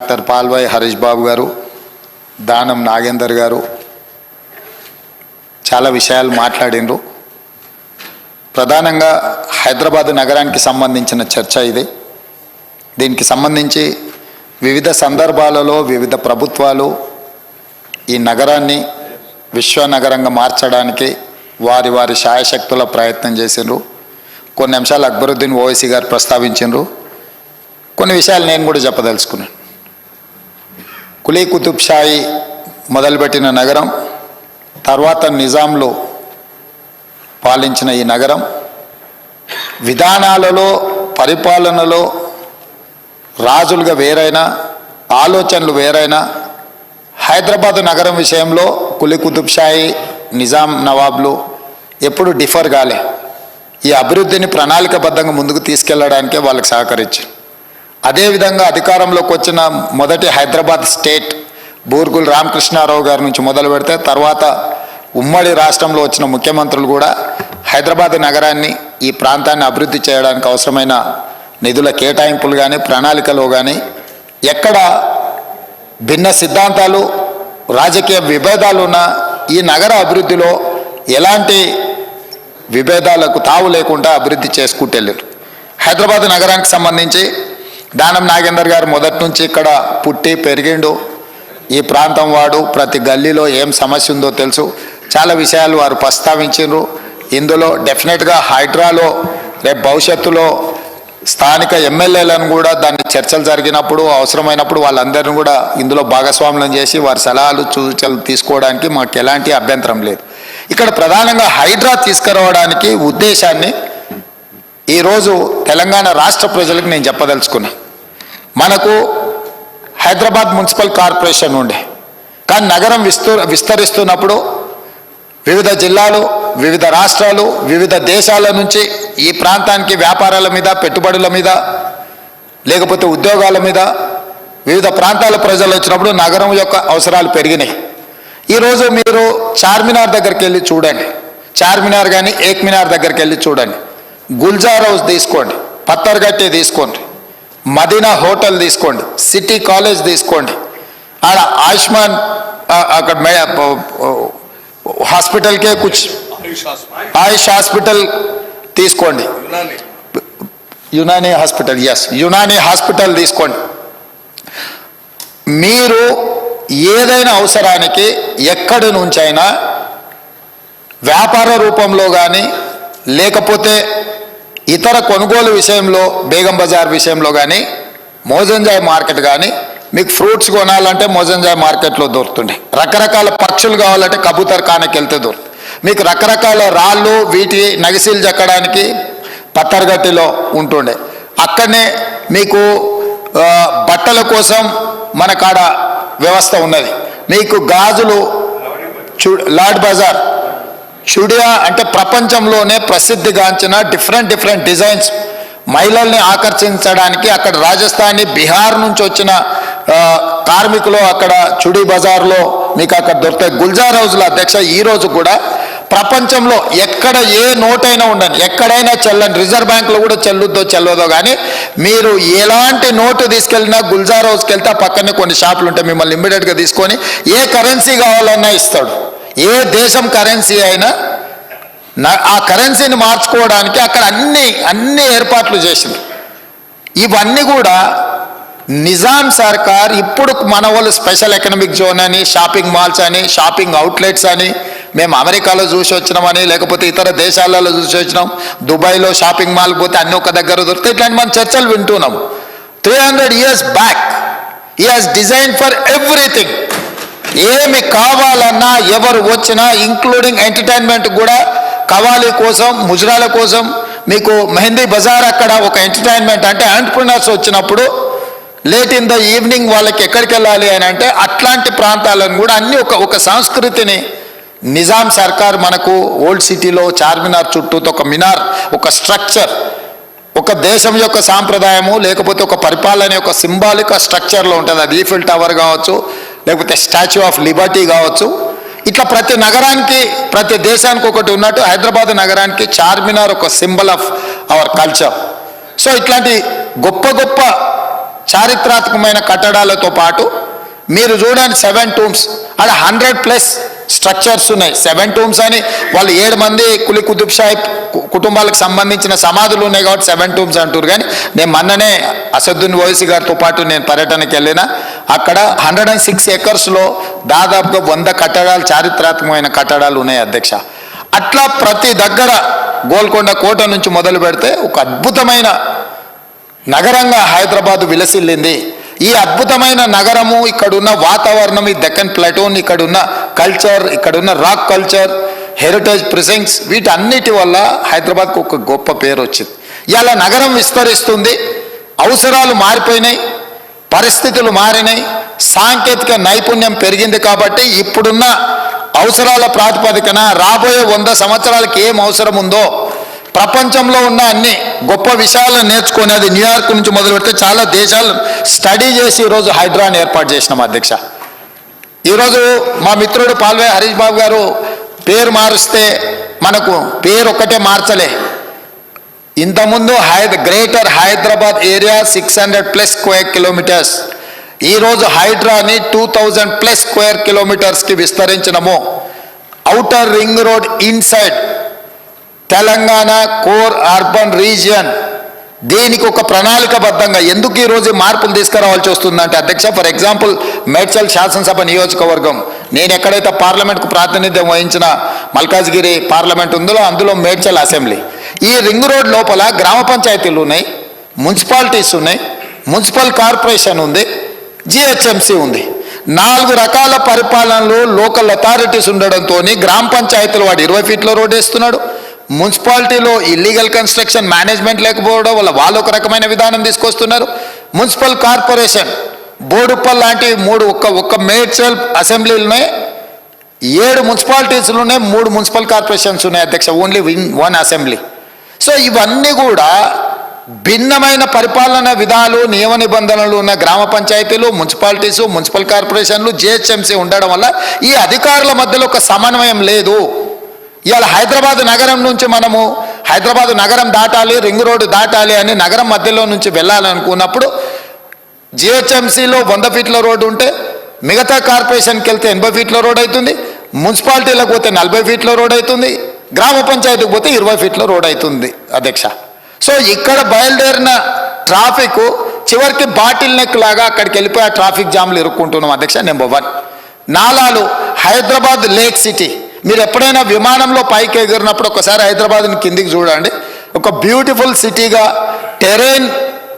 Doctor Palvai Harish బాబు గారు దానం నాగేందర్ గారు చాలా విషయాలు మాట్లాడిండ్రు ప్రధానంగా హైదరాబాద్ నగరానికి సంబంధించిన చర్చ ఇది. దీనికి సంబంధించి వివిధ సందర్భాలలో వివిధ ప్రభుత్వాలు ఈ నగరాన్ని విశ్వనగరంగా మార్చడానికి వారి వారి శాయశక్తుల ప్రయత్నం చేసిండ్రు. కొన్ని అంశాలు అక్బరుద్దీన్ ఓవైసీ గారు ప్రస్తావించిండ్రు. కొన్ని విషయాలు నేను కూడా చెప్పదలుచుకున్నాను. కులీ కుతుబ్షాయి మొదలుపెట్టిన నగరం తర్వాత నిజాంలో పాలించిన ఈ నగరం విధానాలలో పరిపాలనలో రాజులుగా వేరైనా ఆలోచనలు వేరైనా హైదరాబాద్ నగరం విషయంలో కులీ కుతుబ్షాయి నిజాం నవాబ్లు ఎప్పుడు డిఫర్ కాలే. ఈ అభివృద్ధిని ప్రణాళికబద్ధంగా ముందుకు తీసుకెళ్ళడానికే వాళ్ళకి సహకరించారు. అదేవిధంగా అధికారంలోకి వచ్చిన మొదటి హైదరాబాద్ స్టేట్ బూర్గుల్ రామకృష్ణారావు గారి నుంచి మొదలు పెడితే తర్వాత ఉమ్మడి రాష్ట్రంలో వచ్చిన ముఖ్యమంత్రులు కూడా హైదరాబాద్ నగరాన్ని ఈ ప్రాంతాన్ని అభివృద్ధి చేయడానికి అవసరమైన నిధుల కేటాయింపులు కానీ ప్రణాళికలో కానీ ఎక్కడ భిన్న సిద్ధాంతాలు రాజకీయ విభేదాలు ఉన్న ఈ నగర అభివృద్ధిలో ఎలాంటి విభేదాలకు తావు లేకుండా అభివృద్ధి చేసుకుంటూ హైదరాబాద్ నగరానికి సంబంధించి దానం నాగేందర్ గారు మొదటి నుంచి ఇక్కడ పుట్టి పెరిగిండు. ఈ ప్రాంతం వాడు ప్రతి గల్లీలో ఏం సమస్య ఉందో తెలుసు. చాలా విషయాలు వారు ప్రస్తావించారు ఇందులో డెఫినెట్గా హైడ్రాలో రేపు భవిష్యత్తులో స్థానిక ఎమ్మెల్యేలను కూడా దాన్ని చర్చలు జరిగినప్పుడు అవసరమైనప్పుడు వాళ్ళందరినీ కూడా ఇందులో భాగస్వాములను చేసి వారి సలహాలు సూచనలు తీసుకోవడానికి మాకు ఎలాంటి అభ్యంతరం లేదు. ఇక్కడ ప్రధానంగా హైడ్రా తీసుకురావడానికి ఉద్దేశాన్ని ఈరోజు తెలంగాణ రాష్ట్ర ప్రజలకు నేను చెప్పదలుచుకున్నా. మనకు హైదరాబాద్ మున్సిపల్ కార్పొరేషన్ ఉండే. కానీ నగరం విస్తూ విస్తరిస్తున్నప్పుడు వివిధ జిల్లాలు వివిధ రాష్ట్రాలు వివిధ దేశాల నుంచి ఈ ప్రాంతానికి వ్యాపారాల మీద పెట్టుబడుల మీద లేకపోతే ఉద్యోగాల మీద వివిధ ప్రాంతాల ప్రజలు వచ్చినప్పుడు నగరం యొక్క అవసరాలు పెరిగినాయి. ఈరోజు మీరు చార్మినార్ దగ్గరికి వెళ్ళి చూడండి. చార్మినార్ కానీ ఏక్మినార్ దగ్గరికి వెళ్ళి చూడండి. గుల్జార్ హౌస్ తీసుకోండి పత్తర్గట్టి తీసుకోండి మదీనా హోటల్ తీసుకోండి సిటీ కాలేజ్ తీసుకోండి ఆడ ఆయుష్మాన్ అక్కడ మే హాస్పిటల్కే కుచ్ ఆయుష్ హాస్పిటల్. తీసుకోండి. యునానీ. హాస్పిటల్ ఎస్ యునానీ హాస్పిటల్ తీసుకోండి. మీరు ఏదైనా అవసరానికి ఎక్కడి నుంచైనా వ్యాపార రూపంలో కానీ లేకపోతే ఇతర కొనుగోలు విషయంలో బేగం బజార్ విషయంలో కానీ మోజంజాయ్ మార్కెట్ కానీ మీకు ఫ్రూట్స్ కొనాలంటే మోజంజాయ్ మార్కెట్లో దొరుకుతుండే. రకరకాల పక్షులు కావాలంటే కబూతర్ ఖానకి వెళ్తే దొరుకుతుంది. మీకు రకరకాల రాళ్ళు వీటి నగిసీలు చెక్కడానికి పత్తర్గట్టిలో ఉంటుండే. అక్కడనే మీకు బట్టల కోసం మన కాడ వ్యవస్థ ఉన్నది. మీకు గాజులు చూ లాడ్ బజార్ చుడియా అంటే ప్రపంచంలోనే ప్రసిద్ధిగాంచిన డిఫరెంట్ డిఫరెంట్ డిజైన్స్ మహిళల్ని ఆకర్షించడానికి అక్కడ రాజస్థానీ బీహార్ నుంచి వచ్చిన కార్మికులు అక్కడ చుడి బజార్లో మీకు అక్కడ దొరుకుతాయి. గుల్జార్ హౌజ్ల అధ్యక్ష ఈ రోజు కూడా ప్రపంచంలో ఎక్కడ ఏ నోటైనా ఉండండి ఎక్కడైనా చెల్లండి రిజర్వ్ బ్యాంకులో కూడా చెల్లుద్దో చెల్లదో కానీ మీరు ఎలాంటి నోటు తీసుకెళ్ళినా గుల్జార్ హౌస్కి వెళ్తే ఆ పక్కనే కొన్ని షాపులు ఉంటాయి మిమ్మల్ని ఇమ్మీడియట్గా తీసుకొని ఏ కరెన్సీ కావాలన్నా ఇస్తాడు. ఏ దేశం కరెన్సీ అయినా నా- ఆ కరెన్సీని మార్చుకోవడానికి అక్కడ అన్ని అన్ని ఏర్పాట్లు చేసింది. ఇవన్నీ కూడా నిజాం సర్కార్ ఇప్పుడు మన వాళ్ళు స్పెషల్ ఎకనామిక్ జోన్ అని షాపింగ్ మాల్స్ అని షాపింగ్ అవుట్లెట్స్ అని మేము అమెరికాలో చూసి వచ్చినామని లేకపోతే ఇతర దేశాలలో చూసి వచ్చినాం దుబాయ్లో షాపింగ్ మాల్ పోతే అన్ని ఒక దగ్గర దొరుకుతాయి. ఇట్లాంటి మనం చర్చలు వింటున్నాం. Three hundred years back he has design for everything ఏమి కావాలన్నా ఎవరు వచ్చినా ఇంక్లూడింగ్ ఎంటర్టైన్మెంట్ కూడా కవాలి కోసం ముజరాల కోసం మీకు మెహందీ బజార్ అక్కడ ఒక ఎంటర్టైన్మెంట్ అంటే ఆంటర్ప్రినర్స్ వచ్చినప్పుడు లేట్ ఇన్ ద ఈవినింగ్ వాళ్ళకి ఎక్కడికి వెళ్ళాలి అని అంటే అట్లాంటి ప్రాంతాలను కూడా అన్ని ఒక ఒక సంస్కృతిని నిజాం సర్కార్ మనకు ఓల్డ్ సిటీలో చార్మినార్ చుట్టూతో ఒక మినార్ ఒక స్ట్రక్చర్ ఒక దేశం యొక్క సాంప్రదాయము లేకపోతే ఒక పరిపాలన యొక్క సింబాలిక్ స్ట్రక్చర్లో ఉంటుంది. అది ఈఫిల్ టవర్ కావచ్చు లేకపోతే స్టాచ్యూ ఆఫ్ లిబర్టీ కావచ్చు. ఇట్లా ప్రతి నగరానికి ప్రతి దేశానికి ఒకటి ఉన్నట్టు హైదరాబాద్ నగరానికి చార్మినార్ ఒక symbol of our culture. So ఇట్లాంటి గొప్ప గొప్ప చారిత్రాత్మకమైన కట్టడాలతో పాటు మీరు చూడండి సెవెన్ టూమ్స్. అక్కడ హండ్రెడ్ ప్లస్ స్ట్రక్చర్స్ ఉన్నాయి. సెవెన్ టూమ్స్ అని. వాళ్ళు ఏడు మంది కులి కుతుబ్ షాహి కు- కుటుంబాలకు సంబంధించిన సమాధులు ఉన్నాయి కాబట్టి సెవెన్ టూమ్స్ అంటారు కానీ నేను మొన్ననే అసదుద్దీన్ ఓవైసీ గారితో పాటు నేను పర్యటనకి వెళ్ళిన అక్కడ హండ్రెడ్ అండ్ సిక్స్ ఎకర్స్లో దాదాపుగా వంద కట్టడాలు చారిత్రాత్మకమైన కట్టడాలు ఉన్నాయి అధ్యక్ష. అట్లా ప్రతి దగ్గర గోల్కొండ కోట నుంచి మొదలు పెడితే ఒక అద్భుతమైన నగరంగా హైదరాబాద్ విలసిల్లింది. ఈ అద్భుతమైన నగరము ఇక్కడున్న వాతావరణం ఈ దక్కన్ ప్లాటోన్ ఇక్కడున్న కల్చర్ ఇక్కడున్న రాక్ కల్చర్ హెరిటేజ్ ప్రిసెంట్స్ వీటన్నిటి వల్ల హైదరాబాద్కు ఒక గొప్ప పేరు వచ్చింది. ఇలా నగరం విస్తరిస్తుంది అవసరాలు మారిపోయినాయి పరిస్థితులు మారినాయి సాంకేతిక నైపుణ్యం పెరిగింది కాబట్టి ఇప్పుడున్న అవసరాల ప్రాతిపదికన రాబోయే వంద సంవత్సరాలకి ఏం అవసరం ఉందో ప్రపంచంలో ఉన్న అన్ని గొప్ప విషయాలను నేర్చుకునేది న్యూయార్క్ నుంచి మొదలు పెడితే చాలా దేశాలు స్టడీ చేసి ఈరోజు హైడ్రాని ఏర్పాటు చేసినాం అధ్యక్ష. ఈరోజు మా మిత్రుడు పాల్వే హరీష్ బాబు గారు పేరు మారుస్తే మనకు పేరు ఒక్కటే మార్చలే. ఇంతకుముందు హైద greater Hyderabad area six hundred plus square kilometres ఈరోజు హైడ్రాని టూ థౌజండ్ ప్లస్ స్క్వేర్ కిలోమీటర్స్కి విస్తరించినము. Outer ring road inside Telangana core urban region దీనికి ఒక ప్రణాళికబద్ధంగా ఎందుకు ఈరోజు మార్పులు తీసుకురావాల్సి వస్తుందంటే అధ్యక్ష ఫర్ ఎగ్జాంపుల్ మేడ్చల్ శాసనసభ నియోజకవర్గం. నేను ఎక్కడైతే పార్లమెంట్కు ప్రాతినిధ్యం వహించిన మల్కాజ్గిరి పార్లమెంట్ ఉందో అందులో మేడ్చల్ అసెంబ్లీ. ఈ రింగ్ రోడ్ లోపల గ్రామ పంచాయతీలు ఉన్నాయి మున్సిపాలిటీస్ ఉన్నాయి మున్సిపల్ కార్పొరేషన్ ఉంది జిహెచ్ఎంసి ఉంది. నాలుగు రకాల పరిపాలనలు లోకల్ అథారిటీస్ ఉండడంతో గ్రామ పంచాయతీలు వాడు ఇరవై ఫీట్ల రోడ్ వేస్తున్నాడు. మున్సిపాలిటీలో ఇల్లీగల్ కన్స్ట్రక్షన్ మేనేజ్మెంట్ లేకపోవడం వల్ల వాళ్ళు ఒక రకమైన విధానం తీసుకొస్తున్నారు. మున్సిపల్ కార్పొరేషన్ బోడుప్పల్ లాంటి మూడు ఒక్క ఒక్క మేడ్చల్ అసెంబ్లీలోనే ఏడు మున్సిపాలిటీస్లోనే మూడు మున్సిపల్ కార్పొరేషన్స్ ఉన్నాయి అధ్యక్ష only win one assembly. So ఇవన్నీ కూడా భిన్నమైన పరిపాలన విధాలు నియమ నిబంధనలు ఉన్న గ్రామ పంచాయతీలు మున్సిపాలిటీసు మున్సిపల్ కార్పొరేషన్లు జిహెచ్ఎంసీ ఉండడం వల్ల ఈ అధికారుల మధ్యలో ఒక సమన్వయం లేదు. ఇవాళ హైదరాబాద్ నగరం నుంచి మనము హైదరాబాద్ నగరం దాటాలి రింగ్ రోడ్డు దాటాలి అని నగరం మధ్యలో నుంచి వెళ్ళాలనుకున్నప్పుడు జిహెచ్ఎంసీలో వంద ఫీట్ల రోడ్డు ఉంటే మిగతా కార్పొరేషన్కి వెళ్తే ఎనభై ఫీట్ల రోడ్ అవుతుంది మున్సిపాలిటీలకు పోతే నలభై ఫీట్ల రోడ్ అవుతుంది గ్రామ పంచాయతీకి పోతే ఇరవై ఫీట్ల రోడ్ అవుతుంది అధ్యక్ష. సో ఇక్కడ బయలుదేరిన ట్రాఫిక్ చివరికి బాటిల్ నెక్ లాగా అక్కడికి వెళ్ళిపోయి ఆ ట్రాఫిక్ జామ్లు ఇరుక్కుంటున్నాం అధ్యక్ష నెంబర్ వన్. నాలాలు హైదరాబాద్ లేక్ సిటీ మీరు ఎప్పుడైనా విమానంలో పైకి ఎగిరినప్పుడు ఒకసారి హైదరాబాద్ని కిందికి చూడండి. ఒక బ్యూటిఫుల్ సిటీగా టెరైన్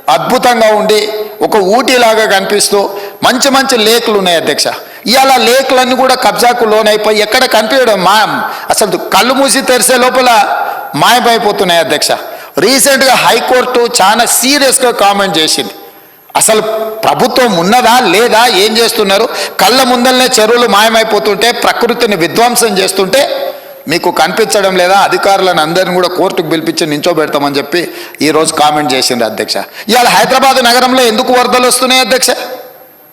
అద్భుతంగా ఉండి ఒక ఊటీలాగా కనిపిస్తూ మంచి మంచి లేకులు ఉన్నాయి అధ్యక్ష. ఇవాళ లేకులన్నీ కూడా కబ్జాకు లోనైపోయి ఎక్కడ కనిపించడం? మా అసలు కళ్ళు మూసి తెరిసే లోపల మాయమైపోతున్నాయి అధ్యక్ష. రీసెంట్గా హైకోర్టు చాలా సీరియస్గా కామెంట్ చేసింది. అసలు ప్రభుత్వం ఉన్నదా లేదా ఏం చేస్తున్నారు? కళ్ళ ముందలనే చెరువులు మాయమైపోతుంటే ప్రకృతిని విధ్వంసం చేస్తుంటే మీకు కనిపించడం లేదా అధికారులను అందరిని కూడా కోర్టుకు పిలిపించి నించోబెడతామని చెప్పి ఈరోజు కామెంట్ చేసింది అధ్యక్ష. ఇవాళ హైదరాబాద్ నగరంలో ఎందుకు వరదలు వస్తున్నాయి అధ్యక్ష?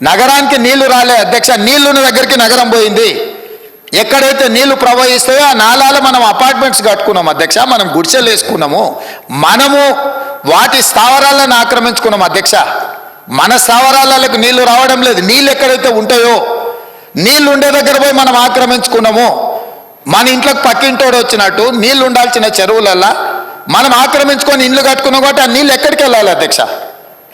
నగరానికి నీళ్ళు రాలే అధ్యక్ష నీళ్ళున్న దగ్గరికి నగరం పోయింది. ఎక్కడైతే నీళ్ళు ప్రవహిస్తాయో ఆ నాలాలు మనం అపార్ట్మెంట్స్ కట్టుకున్నాం అధ్యక్ష మనం గుడిసెలు వేసుకున్నాము. మనము వాటి స్థావరాలను ఆక్రమించుకున్నాం అధ్యక్ష. మన స్థావరాలకు నీళ్ళు రావడం లేదు. నీళ్ళు ఎక్కడైతే ఉంటాయో నీళ్ళు ఉండే దగ్గర పోయి మనం ఆక్రమించుకున్నాము మన ఇంట్లోకి పక్కింటోడు వచ్చినట్టు నీళ్ళు ఉండాల్సిన చెరువులల్లా మనం ఆక్రమించుకొని ఇల్లు కట్టుకున్నాం కాబట్టి ఆ నీళ్ళు ఎక్కడికి వెళ్ళాలి అధ్యక్ష?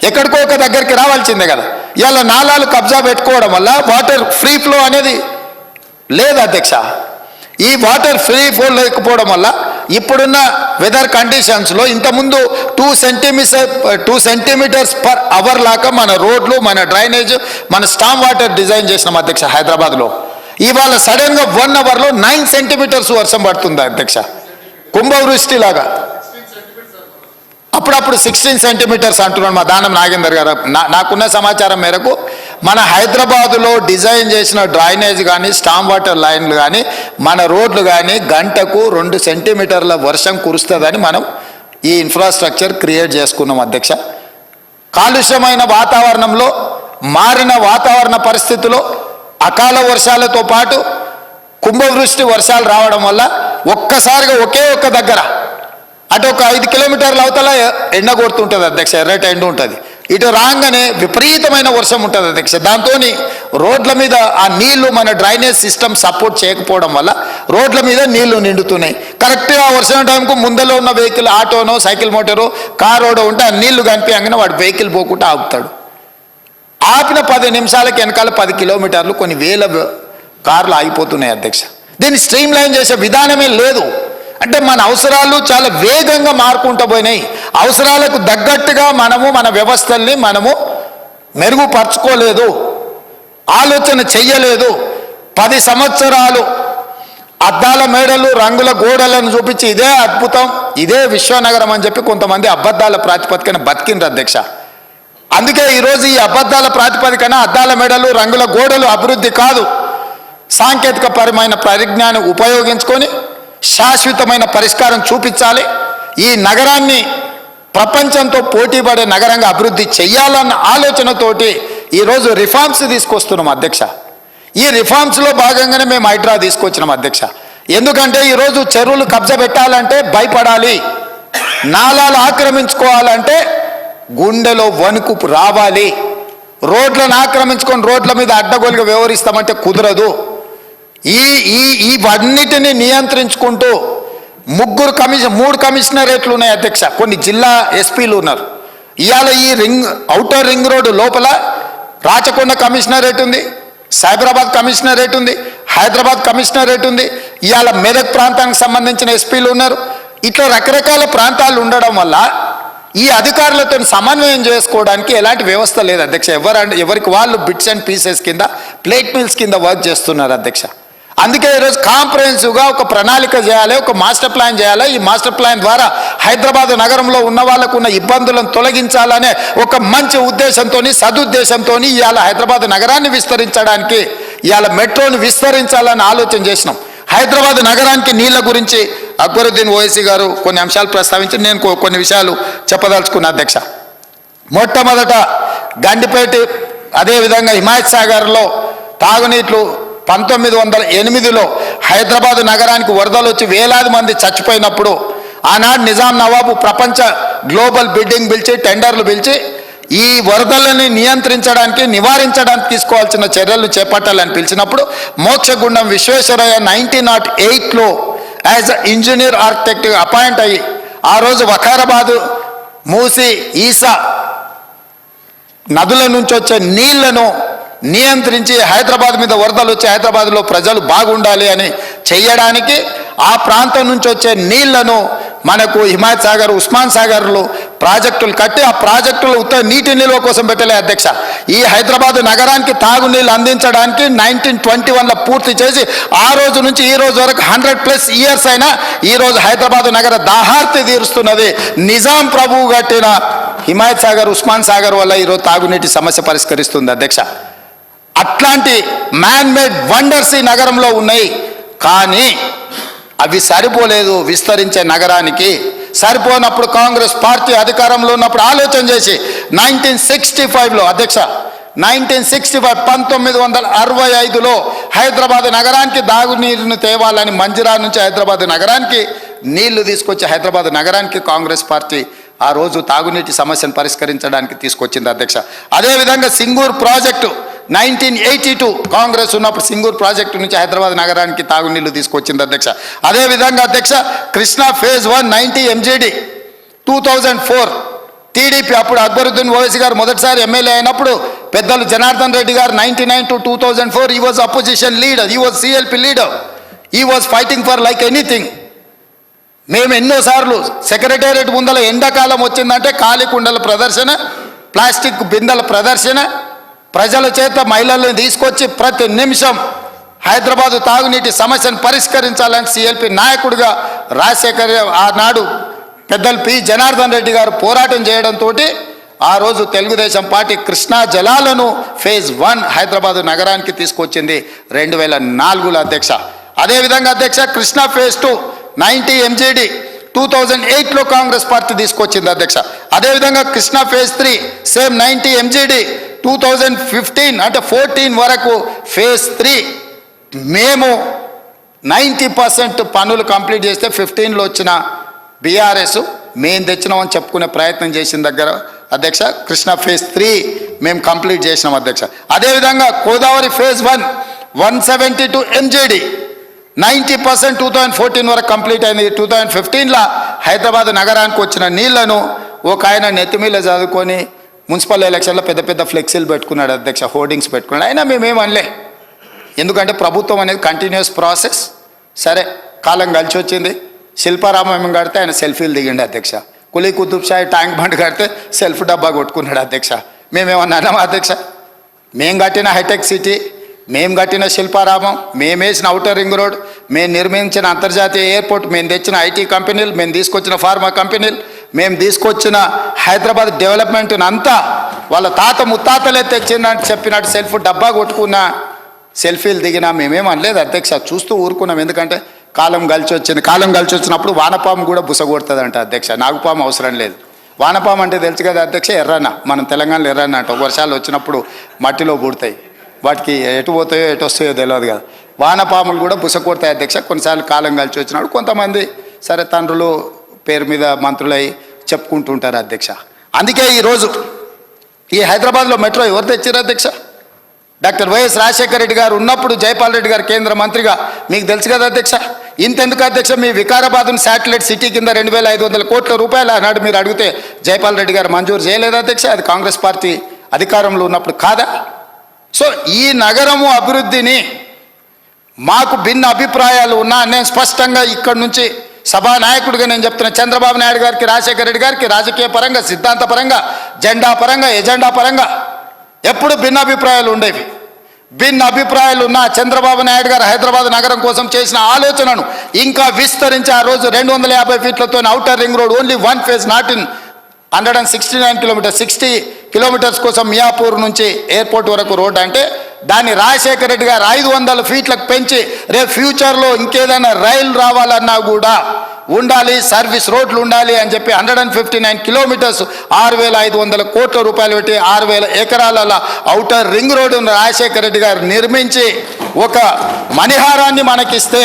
ఎక్కడికో ఒక దగ్గరికి రావాల్సిందే కదా. ఇవాళ నాలాలు కబ్జా పెట్టుకోవడం వల్ల వాటర్ ఫ్రీ ఫ్లో అనేది లేదు అధ్యక్ష. ఈ వాటర్ ఫ్రీ ఫ్లో లేకపోవడం వల్ల ఇప్పుడున్న వెదర్ కండిషన్స్లో ఇంతకుముందు two centimetre two centimetres per hour లాగా మన రోడ్లు మన డ్రైనేజ్ మన స్టామ్ వాటర్ డిజైన్ చేసినాం అధ్యక్ష హైదరాబాద్లో. ఇవాళ సడన్గా వన్ అవర్లో నైన్ సెంటీమీటర్స్ వర్షం పడుతుంది అధ్యక్ష. కుంభవృష్టి లాగా. అప్పుడప్పుడు సిక్స్టీన్ సెంటీమీటర్స్ అంటున్నాడు మా దానం నాగేందర్ గారు. నా- నాకున్న సమాచారం మేరకు మన హైదరాబాదులో డిజైన్ చేసిన డ్రైనేజ్ కానీ స్టామ్ వాటర్ లైన్లు కానీ మన రోడ్లు కానీ గంటకు రెండు సెంటీమీటర్ల వర్షం కురుస్తుందని మనం ఈ ఇన్ఫ్రాస్ట్రక్చర్ క్రియేట్ చేసుకున్నాం అధ్యక్ష. కాలుష్యమైన వాతావరణంలో మారిన వాతావరణ పరిస్థితుల్లో అకాల వర్షాలతో పాటు కుంభవృష్టి వర్షాలు రావడం వల్ల ఒక్కసారిగా ఒకే ఒక్క దగ్గర అటు ఒక ఐదు కిలోమీటర్ల అవతల ఎండ కొడుతుంటుంది అధ్యక్ష ఎర్రటి ఎండ ఉంటుంది. ఇటు రాగానే విపరీతమైన వర్షం ఉంటుంది అధ్యక్ష. దాంతో రోడ్ల మీద ఆ నీళ్ళు మన డ్రైనేజ్ సిస్టమ్ సపోర్ట్ చేయకపోవడం వల్ల రోడ్ల మీద నీళ్ళు నిండుతున్నాయి. కరెక్ట్గా వర్షం టైంకు ముందలో ఉన్న వెహికల్ ఆటోనో సైకిల్ మోటారో కారోడో ఉంటే ఆ నీళ్ళు కనిపించగానే వాడు వెహికల్ పోకుండా ఆపుతాడు ఆపిన పది నిమిషాలకి వెనకాల పది కిలోమీటర్లు కొన్ని వేల కార్లు ఆగిపోతున్నాయి అధ్యక్ష. దీన్ని స్ట్రీమ్ లైన్ చేసే విధానమే లేదు. అంటే మన అవసరాలు చాలా వేగంగా మారుకుంటూ పోయినాయి. అవసరాలకు తగ్గట్టుగా మనము మన వ్యవస్థల్ని మనము మెరుగుపరచుకోలేదు. ఆలోచన చెయ్యలేదు. పది సంవత్సరాలు అద్దాల మేడలు రంగుల గోడలను చూపించి ఇదే అద్భుతం ఇదే విశ్వనగరం అని చెప్పి కొంతమంది అబద్ధాల ప్రాతిపదికన బతికిండ్రు అధ్యక్ష. అందుకే ఈరోజు ఈ అబద్ధాల ప్రాతిపదికన అద్దాల మేడలు రంగుల గోడలు అభివృద్ధి కాదు. సాంకేతిక పరమైన పరిజ్ఞానం ఉపయోగించుకొని శాశ్వతమైన పరిష్కారం చూపించాలి. ఈ నగరాన్ని ప్రపంచంతో పోటీపడే నగరంగా అభివృద్ధి చెయ్యాలన్న ఆలోచనతోటి ఈరోజు రిఫార్మ్స్ తీసుకొస్తున్నాం అధ్యక్ష. ఈ రిఫార్మ్స్లో భాగంగానే మేము హైడ్రా తీసుకొచ్చినాం అధ్యక్ష. ఎందుకంటే ఈరోజు చెరువులు కబ్జా పెట్టాలంటే భయపడాలి. నాలాలు ఆక్రమించుకోవాలంటే గుండెలో వణుకు రావాలి. రోడ్లను ఆక్రమించుకొని రోడ్ల మీద అడ్డగోలుగా వ్యవహరిస్తామంటే కుదరదు. ఈ ఈ ఇవన్నిటిని నియంత్రించుకుంటూ ముగ్గురు కమిషన్ మూడు కమిషనరేట్లు ఉన్నాయి అధ్యక్ష. కొన్ని జిల్లా ఎస్పీలు ఉన్నారు. ఇవాళ ఈ రింగ్ అవుటర్ రింగ్ రోడ్డు లోపల రాచకొండ కమిషనరేట్ ఉంది సైబరాబాద్ కమిషనరేట్ ఉంది హైదరాబాద్ కమిషనరేట్ ఉంది ఇవాళ మెదక్ ప్రాంతానికి సంబంధించిన ఎస్పీలు ఉన్నారు. ఇట్లా రకరకాల ప్రాంతాలు ఉండడం వల్ల ఈ అధికారులతో సమన్వయం చేసుకోవడానికి ఎలాంటి వ్యవస్థ లేదు అధ్యక్ష. ఎవరు ఎవరికి వాళ్ళు బిట్స్ అండ్ పీసెస్ కింద ప్లేట్ మిల్స్ కింద వర్క్ చేస్తున్నారు అధ్యక్ష. అందుకే ఈరోజు కాంప్రహెన్సివ్గా ఒక ప్రణాళిక చేయాలి ఒక మాస్టర్ ప్లాన్ చేయాలి. ఈ మాస్టర్ ప్లాన్ ద్వారా హైదరాబాద్ నగరంలో ఉన్న వాళ్ళకు ఉన్న ఇబ్బందులను తొలగించాలనే ఒక మంచి ఉద్దేశంతో సదుద్దేశంతో ఇవాళ హైదరాబాద్ నగరాన్ని విస్తరించడానికి ఇవాళ మెట్రోని విస్తరించాలని ఆలోచన చేసినాం. హైదరాబాద్ నగరానికి నీళ్ళ గురించి అక్బరుద్దీన్ ఓవైసీ గారు కొన్ని అంశాలు ప్రస్తావించి నేను కొన్ని విషయాలు చెప్పదలుచుకున్న అధ్యక్ష. మొట్టమొదట గండిపేట అదేవిధంగా హిమాయత్ సాగర్లో తాగునీట్లు పంతొమ్మిది వందల ఎనిమిదిలో హైదరాబాద్ నగరానికి వరదలు వచ్చి వేలాది మంది చచ్చిపోయినప్పుడు ఆనాడు నిజాం నవాబు ప్రపంచ గ్లోబల్ బిడ్డింగ్ పిలిచి టెండర్లు పిలిచి ఈ వరదలని నియంత్రించడానికి నివారించడానికి తీసుకోవాల్సిన చర్యలు చేపట్టాలని పిలిచినప్పుడు మోక్షగుండం విశ్వేశ్వరయ్య నైన్టీన్ నాట్ ఎయిట్లో as a engineer architect appoint అయ్యి ఆ రోజు వకారాబాదు మూసి ఈసా నదుల నుంచి వచ్చే నీళ్ళను నియంత్రించి హైదరాబాద్ మీద వరదలు వచ్చి హైదరాబాద్లో ప్రజలు బాగుండాలి అని చేయడానికి ఆ ప్రాంతం నుంచి వచ్చే నీళ్ళను మనకు హిమాయత్ సాగర్ ఉస్మాన్ సాగర్లు ప్రాజెక్టులు కట్టి ఆ ప్రాజెక్టులు ఉత్త నీటి నిల్వ కోసం పెట్టలే అధ్యక్ష. ఈ హైదరాబాద్ నగరానికి తాగునీళ్ళు అందించడానికి నైన్టీన్ ట్వంటీ వన్లో పూర్తి చేసి ఆ రోజు నుంచి ఈ రోజు వరకు హండ్రెడ్ ప్లస్ ఇయర్స్ అయినా ఈ రోజు హైదరాబాద్ నగర దాహార్తి తీరుస్తున్నది. నిజాం ప్రభువు కట్టిన హిమాయత్ సాగర్ ఉస్మాన్ సాగర్ వల్ల ఈరోజు తాగునీటి సమస్య పరిష్కరిస్తుంది అధ్యక్ష. అట్లాంటి మ్యాన్ మేడ్ వండర్స్ ఈ నగరంలో ఉన్నాయి. కానీ అవి సరిపోలేదు విస్తరించే నగరానికి. సరిపోనప్పుడు కాంగ్రెస్ పార్టీ అధికారంలో ఉన్నప్పుడు ఆలోచన చేసి నైన్టీన్ సిక్స్టీ ఫైవ్లో అధ్యక్ష నైన్టీన్ సిక్స్టీ ఫైవ్ పంతొమ్మిది వందల అరవై ఐదులో హైదరాబాద్ నగరానికి దాగునీరును తేవాలని మంజిరా నుంచి హైదరాబాద్ నగరానికి నీళ్ళు తీసుకొచ్చి హైదరాబాద్ నగరానికి కాంగ్రెస్ పార్టీ ఆ రోజు తాగునీటి సమస్యను పరిష్కరించడానికి తీసుకొచ్చింది అధ్యక్ష. అదేవిధంగా Singur project nineteen eighty two Congress ఉన్నప్పుడు సింగూర్ ప్రాజెక్టు నుంచి హైదరాబాద్ నగరానికి తాగునీళ్ళు తీసుకొచ్చింది అధ్యక్ష. అదేవిధంగా అధ్యక్ష Krishna phase one ninety MGD two thousand four TDP అప్పుడు అక్బరుద్దీన్ ఓవైసీ గారు మొదటిసారి ఎమ్మెల్యే అయినప్పుడు పెద్దలు జనార్దన్ రెడ్డి గారు ninety nine to two thousand four he was opposition leader he was CLP leader he was fighting for like anything మేము ఎన్నోసార్లు సెక్రటేరియట్ ముందల ఎండాకాలం వచ్చిందంటే కాలికుండల కుండల ప్రదర్శన ప్లాస్టిక్ బిందెల ప్రదర్శన ప్రజల చేత మహిళలను తీసుకొచ్చి ప్రతి నిమిషం హైదరాబాదు తాగునీటి సమస్యను పరిష్కరించాలని సిఎల్పి నాయకుడిగా రాజశేఖర్ ఆనాడు పెద్దలు పి జనార్దన్ రెడ్డి గారు పోరాటం చేయడంతో ఆ రోజు తెలుగుదేశం పార్టీ కృష్ణా జలాలను ఫేజ్ వన్ హైదరాబాదు నగరానికి తీసుకొచ్చింది రెండు వేల నాలుగులో అధ్యక్ష. అదేవిధంగా అధ్యక్ష Krishna phase two ninety MGD two thousand ఎయిట్లో కాంగ్రెస్ పార్టీ తీసుకొచ్చింది అధ్యక్ష. అదేవిధంగా Krishna phase three same ninety MGD two thousand fifteen అంటే ఫోర్టీన్ వరకు ఫేజ్ త్రీ మేము నైంటీ పర్సెంట్ పనులు కంప్లీట్ చేస్తే ఫిఫ్టీన్లో వచ్చిన బీఆర్ఎస్ మేము తెచ్చినామని చెప్పుకునే ప్రయత్నం చేసిన దగ్గర అధ్యక్ష కృష్ణ ఫేజ్ త్రీ మేము కంప్లీట్ చేసినాం అధ్యక్ష. అదేవిధంగా Godavari phase one one seventy two MGD ninety percent two thousand fourteen వరకు కంప్లీట్ అయింది. టూ థౌజండ్ ఫిఫ్టీన్లో హైదరాబాద్ నగరానికి వచ్చిన నీళ్ళను ఒక ఆయన నెత్తిమీద చదువుకొని మున్సిపల్ ఎలక్షన్లో పెద్ద పెద్ద ఫ్లెక్సీలు పెట్టుకున్నాడు అధ్యక్ష హోర్డింగ్స్ పెట్టుకున్నాడు. అయినా మేమేం అనలే. ఎందుకంటే ప్రభుత్వం అనేది కంటిన్యూస్ ప్రాసెస్ సరే కాలం కలిసి వచ్చింది. శిల్పారామం కడితే ఆయన సెల్ఫీలు దిగిండు అధ్యక్ష. కులీ కుతుబ్ షాయి ట్యాంక్ బండ్ కడితే సెల్ఫ్ డబ్బా కొట్టుకున్నాడు అధ్యక్ష. మేమేమన్నా అన్నామా అధ్యక్ష? మేం కట్టిన హైటెక్ సిటీ మేం కట్టిన శిల్పారామం మేము వేసిన అవుటర్ రింగ్ రోడ్ మేము నిర్మించిన అంతర్జాతీయ ఎయిర్పోర్ట్ మేము తెచ్చిన ఐటీ కంపెనీలు మేము తీసుకొచ్చిన ఫార్మా కంపెనీలు మేము తీసుకొచ్చిన హైదరాబాద్ డెవలప్మెంట్ని అంతా వాళ్ళ తాత ముత్తాతలే తెచ్చిందని చెప్పినట్టు సెల్ఫ్ డబ్బా కొట్టుకున్న సెల్ఫీలు దిగినా మేమేం అనలేదు అధ్యక్ష చూస్తూ ఊరుకున్నాం. ఎందుకంటే కాలం కలిసి వచ్చింది. కాలం కలిసి వచ్చినప్పుడు వానపాము కూడా బుసగొడుతుందంట అధ్యక్ష. నాగుపాము అవసరం లేదు. వానపాము అంటే తెలుసు కదా అధ్యక్ష ఎర్రన్న. మనం తెలంగాణలో ఎర్రన్న అంట. వర్షాలు వచ్చినప్పుడు మట్టిలో పుడతాయి. వాటికి ఎటు పోతాయో ఎటు వస్తాయో తెలియదు కదా. వానపాములు కూడా బుసకొడతాయి అధ్యక్ష. కొన్నిసార్లు కాలం కలిసి వచ్చినప్పుడు కొంతమంది సరే తండ్రులు పేరు మీద మంత్రులై చెప్పుకుంటుంటారు అధ్యక్ష. అందుకే ఈరోజు ఈ హైదరాబాద్లో మెట్రో ఎవరు తెచ్చారు అధ్యక్ష? డాక్టర్ వైఎస్ రాజశేఖర రెడ్డి గారు ఉన్నప్పుడు జైపాల్ రెడ్డి గారు కేంద్ర మంత్రిగా. మీకు తెలుసు కదా అధ్యక్ష? ఇంతెందుకు అధ్యక్ష మీ వికారాబాద్ను శాటిలైట్ సిటీ కింద రెండు వేల ఐదు వందల కోట్ల రూపాయలు ఆనాడు మీరు అడిగితే జైపాల్ రెడ్డి గారు మంజూరు చేయలేదు అధ్యక్ష? అది కాంగ్రెస్ పార్టీ అధికారంలో ఉన్నప్పుడు కాదా? సో ఈ నగరము అభివృద్ధిని మాకు భిన్న అభిప్రాయాలు ఉన్నా నేను స్పష్టంగా ఇక్కడి నుంచి సభానాయకుడిగా నేను చెప్తున్న చంద్రబాబు నాయుడు గారికి రాజశేఖర రెడ్డి గారికి రాజకీయ పరంగా సిద్ధాంత పరంగా జెండా పరంగా ఎజెండా పరంగా ఎప్పుడు భిన్నాభిప్రాయాలు ఉండేవి. భిన్న అభిప్రాయాలు ఉన్న చంద్రబాబు నాయుడు గారు హైదరాబాద్ నగరం కోసం చేసిన ఆలోచనను ఇంకా విస్తరించి ఆ రోజు రెండు వందల యాభై ఫీట్లతో outer ring road only one phase not in hundred and sixty nine kilometres sixty kilometres కోసం మియాపూర్ నుంచి ఎయిర్పోర్ట్ వరకు రోడ్ అంటే దాన్ని రాజశేఖర రెడ్డి గారు ఐదు వందల ఫీట్లకు పెంచి రేపు ఫ్యూచర్లో ఇంకేదైనా రైలు రావాలన్నా కూడా ఉండాలి సర్వీస్ రోడ్లు ఉండాలి అని చెప్పి hundred and fifty nine kilometres ఆరు వేల ఐదు వందల కోట్ల రూపాయలు పెట్టి ఆరు వేల ఎకరాల అవుటర్ రింగ్ రోడ్డును రాజశేఖర రెడ్డి గారు నిర్మించి ఒక మణిహారాన్ని మనకిస్తే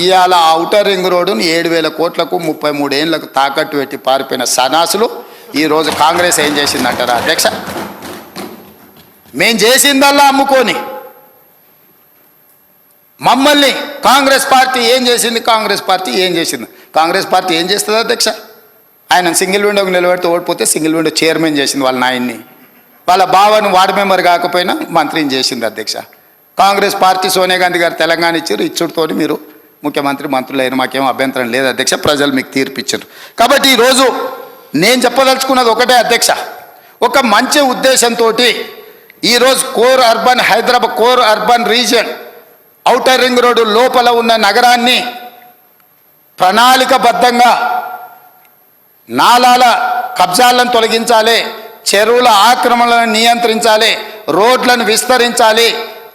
ఇవాళ అవుటర్ రింగ్ రోడ్డును ఏడు వేల కోట్లకు ముప్పై మూడు ఏళ్ళకు తాకట్టు పెట్టి పారిపోయిన సనాసులు ఈరోజు కాంగ్రెస్ ఏం చేసిందంటారా? అధ్యక్ష? మేం చేసిందల్లా అమ్ముకొని. మమ్మల్ని కాంగ్రెస్ పార్టీ ఏం చేసింది? కాంగ్రెస్ పార్టీ ఏం చేసింది? కాంగ్రెస్ పార్టీ ఏం చేస్తుంది అధ్యక్ష? ఆయన సింగిల్ విండోకి నిలబెడితే ఓడిపోతే సింగిల్ విండో చైర్మన్ చేసింది వాళ్ళ నాయన్ని. వాళ్ళ బావను వార్డు మెంబర్ కాకపోయినా మంత్రిని చేసింది అధ్యక్ష. కాంగ్రెస్ పార్టీ సోనియా గాంధీ గారు తెలంగాణ ఇచ్చారు. ఇచ్చుడుతో మీరు ముఖ్యమంత్రి మంత్రులు అయిన మాకేం అభ్యంతరం లేదు అధ్యక్ష. ప్రజలు మీకు తీర్పిచ్చారు కాబట్టి ఈరోజు నేను చెప్పదలుచుకున్నది ఒకటే అధ్యక్ష. ఒక మంచి ఉద్దేశంతో ఈరోజు core urban Hyderabad core urban region outer ring road లోపల ఉన్న నగరాన్ని ప్రణాళికబద్ధంగా నాలాల కబ్జాలను తొలగించాలి చెరువుల ఆక్రమణలను నియంత్రించాలి రోడ్లను విస్తరించాలి.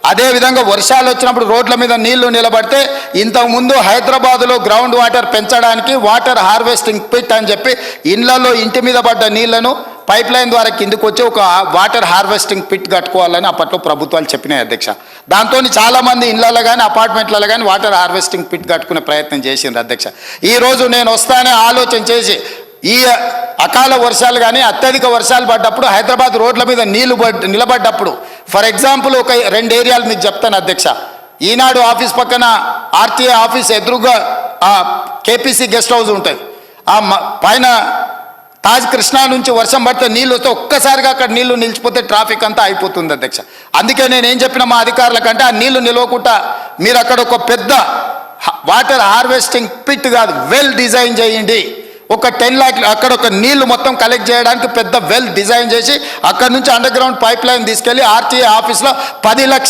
అదేవిధంగా వర్షాలు వచ్చినప్పుడు రోడ్ల మీద నీళ్ళు నిలబడితే ఇంతకుముందు హైదరాబాదులో గ్రౌండ్ వాటర్ పెంచడానికి వాటర్ హార్వెస్టింగ్ పిట్ అని చెప్పి ఇళ్ళలో ఇంటి మీద పడ్డ నీళ్ళను పైప్ లైన్ ద్వారా కిందకు వచ్చి ఒక వాటర్ హార్వెస్టింగ్ పిట్ కట్టుకోవాలని అప్పట్లో ప్రభుత్వాలు చెప్పినాయి అధ్యక్ష. దాంతో చాలామంది ఇళ్ళలో కానీ అపార్ట్మెంట్లలో కానీ వాటర్ హార్వెస్టింగ్ పిట్ కట్టుకునే ప్రయత్నం చేసిండ్రు అధ్యక్ష. ఈరోజు నేను వస్తానే ఆలోచన చేసి ఈ అకాల వర్షాలు కానీ అత్యధిక వర్షాలు పడ్డప్పుడు హైదరాబాద్ రోడ్ల మీద నీళ్ళు పడ్ నిలబడ్డప్పుడు ఫర్ ఎగ్జాంపుల్ ఒక రెండు ఏరియాలు మీకు చెప్తాను అధ్యక్ష. ఈనాడు ఆఫీస్ పక్కన ఆర్టీఐ ఆఫీస్ ఎదురుగా కేపీసీ గెస్ట్ హౌస్ ఉంటుంది. ఆ పైన తాజ్ కృష్ణా నుంచి వర్షం పడితే నీళ్ళు వస్తే ఒక్కసారిగా అక్కడ నీళ్ళు నిలిచిపోతే ట్రాఫిక్ అంతా అయిపోతుంది అధ్యక్ష. అందుకే నేను ఏం చెప్పిన మా అధికారులకంటే ఆ నీళ్ళు నిలవకుండా మీరు అక్కడ ఒక పెద్ద వాటర్ హార్వెస్టింగ్ పిట్ కాదు వెల్ డిజైన్ చేయండి. ఒక టెన్ ల్యాక్ అక్కడ ఒక నీళ్ళు మొత్తం కలెక్ట్ చేయడానికి పెద్ద వెల్ డిజైన్ చేసి అక్కడ నుంచి అండర్ గ్రౌండ్ పైప్ లైన్ తీసుకెళ్ళి ఆర్టీఏ ఆఫీస్లో పది లక్షల